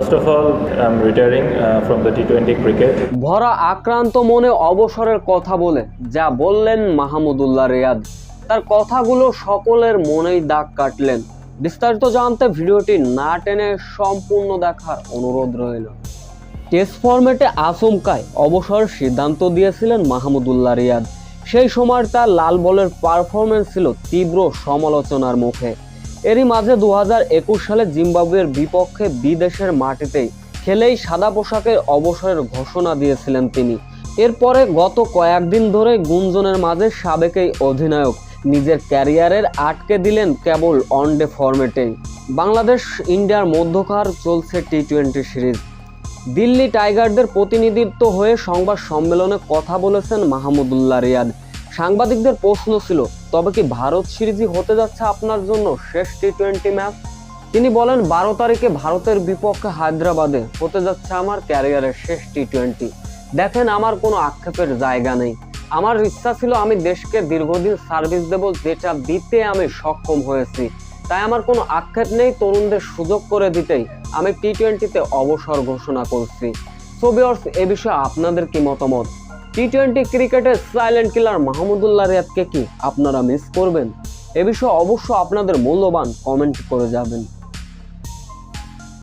First of all, I'm retiring uh, from the T20 cricket. ভরা আক্রান্ত মনে অবসরের কথা বলে যা বললেন মাহমুদুল্লাহ রিয়াদ। তার কথাগুলো সকলের মনেই দাগ কাটলেন। বিস্তারিত জানতে ভিডিওটি না টেনে সম্পূর্ণ দেখার অনুরোধ রইল। টেস্ট ফরম্যাটে আচমকায় অবসরের সিদ্ধান্ত দিয়েছিলেন মাহমুদুল্লাহ রিয়াদ। সেই সময় তার লাল বলের পারফরমেন্স ছিল তীব্র সমালোচনার মুখে। এরই মাঝে দু হাজার একুশ সালে জিম্বাবুয়ের বিপক্ষে বিদেশের মাটিতে খেলেই সাদা পোশাকের অবসরের ঘোষণা দিয়েছিলেন তিনি। এরপরে গত কয়েকদিন ধরে গুঞ্জনের মাঝে সাবেক এই অধিনায়ক, নিজের ক্যারিয়ারের আটকে দিলেন কেবল ওয়ানডে ফরম্যাটেই। বাংলাদেশ ইন্ডিয়ার মধ্যকার চলছে টি টোয়েন্টি সিরিজ। দিল্লি টাইগারদের প্রতিনিধিত্ব হয়ে সংবাদ সম্মেলনে কথা বলেছেন মাহমুদুল্লাহ রিয়াদ। সাংবাদিকদের প্রশ্ন ছিল তবে কি ভারত সিরিজই হতে যাচ্ছে আপনার জন্য শেষ টি টোয়েন্টি ম্যাচ তিনি বলেন, বারো তারিখে ভারতের বিপক্ষে হায়দ্রাবাদে হতে যাচ্ছে আমার ক্যারিয়ারের শেষ টি টোয়েন্টি দেখেন, আমার কোনো আক্ষেপের জায়গা নেই। আমার ইচ্ছা ছিল আমি দেশকে দীর্ঘদিন সার্ভিস দেব, যেটা দিতে আমি সক্ষম হয়েছি। তাই আমার কোনো আক্ষেপ নেই তরুণদের সুযোগ করে দিতেই আমি টি টোয়েন্টিতে অবসর ঘোষণা করছি। সো ভিউয়ার্স এ বিষয়ে আপনাদের কি মতামত? টি টোয়েন্টি ক্রিকেটের সাইলেন্ট কিলার মাহমুদুল্লাহ রিয়াদকে কি আপনারা মিস করবেন? এ বিষয়ে অবশ্য আপনাদের মূল্যবান কমেন্ট করে যাবেন।